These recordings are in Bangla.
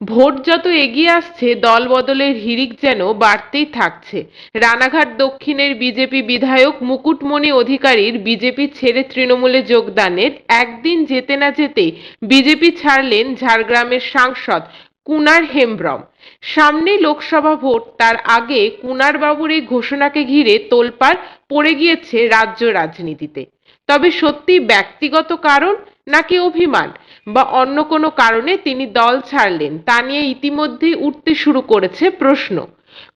ভোট যত এগিয়ে আসছে দল বদলের হিড়িক যেন বাড়তেই থাকছে। রানাঘাট দক্ষিণের বিজেপি বিধায়ক মুকুটমণি অধিকারীর বিজেপি ছেড়ে তৃণমূলে যোগদানের একদিন যেতে না যেতেই বিজেপি ছাড়লেন ঝাড়গ্রামের সাংসদ কুনার হেমব্রম। সামনে লোকসভা ভোট, তার আগে কুনার বাবুর এই ঘোষণাকে ঘিরে তোলপাড় পড়ে গিয়েছে রাজ্য রাজনীতিতে। তবে সত্যি ব্যক্তিগত কারণ নাকি অভিমান? বা অন্য কোনো কারণে তিনি দল ছাড়লেন? তা নিয়ে ইতিমধ্যেই উঠতে শুরু করেছে প্রশ্ন।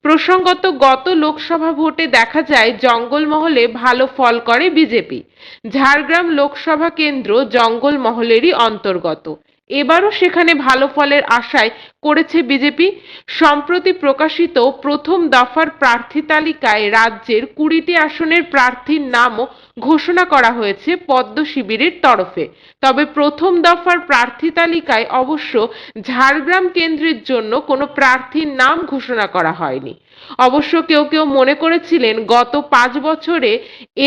প্রসঙ্গত, গত লোকসভা ভোটে দেখা যায়, জঙ্গলমহলে ভালো ফল করে বিজেপি। ঝাড়গ্রাম লোকসভা কেন্দ্র জঙ্গলমহলেরই অন্তর্গত। এবারও সেখানে ভালো ফলের আশায় করেছে বিজেপি। সম্প্রতি প্রকাশিত প্রথম দফার প্রার্থী তালিকায় রাজ্যের কুড়িটি আসনের প্রার্থীর নামও ঘোষণা করা হয়েছে পদ্ম শিবিরের তরফে। তবে প্রথম দফার প্রার্থী তালিকায় অবশ্য ঝাড়গ্রাম কেন্দ্রের জন্য কোনো প্রার্থীর নাম ঘোষণা করা হয়নি। অবশ্য কেউ কেউ মনে করেছিলেন, গত পাঁচ বছরে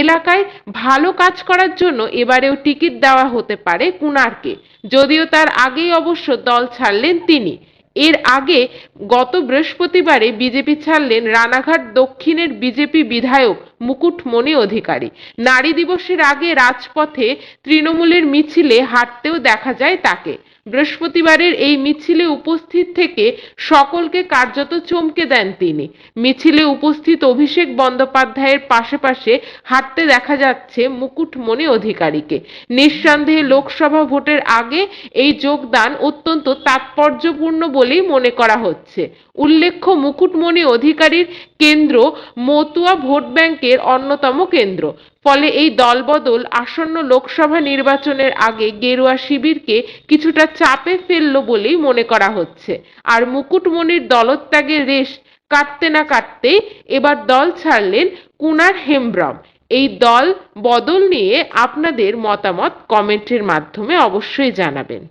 এলাকায় ভালো কাজ করার জন্য এবারেও টিকিট দেওয়া হতে পারে কুনারকে। যদিও তার আগেই অবশ্য দল ছাড়লেন তিনি। এর আগে গত বৃহস্পতিবারে বিজেপি ছাড়লেন রানাঘাট দক্ষিণের বিজেপি বিধায়ক মুকুটমণি অধিকারী। নারী দিবসের আগে রাজপথে তৃণমূলের মিছিলে হাঁটতেও দেখা যায় তাকে। বৃহস্পতিবারের এই মিছিলে উপস্থিত থেকে সকলকে কার্যত চমকে দেন তিনি। মিছিলে উপস্থিত অভিষেক বন্দ্যোপাধ্যায়ের পাশে হাঁটতে দেখা যাচ্ছে মুকুটমণি অধিকারীকে। নিঃসন্দেহে লোকসভা ভোটের আগে এই যোগদান অত্যন্ত তাৎপর্যপূর্ণ বলেই মনে করা হচ্ছে। উল্লেখ্য মুকুটমণি অধিকারীর কেন্দ্র মতুয়া ভোট ব্যাংকের অন্যতম কেন্দ্র। ফলে এই দলবদল আসন্ন লোকসভা নির্বাচনের আগে গেরুয়া শিবিরকে কিছুটা চাপে ফেলল বলেই মনে করা হচ্ছে। আর মুকুটমণির দলত্যাগের রেশ কাটতে না কাটতে এবার দল ছাড়লেন কুনার হেমব্রম। এই দল বদল নিয়ে আপনাদের মতামত কমেন্টের মাধ্যমে অবশ্যই জানাবেন।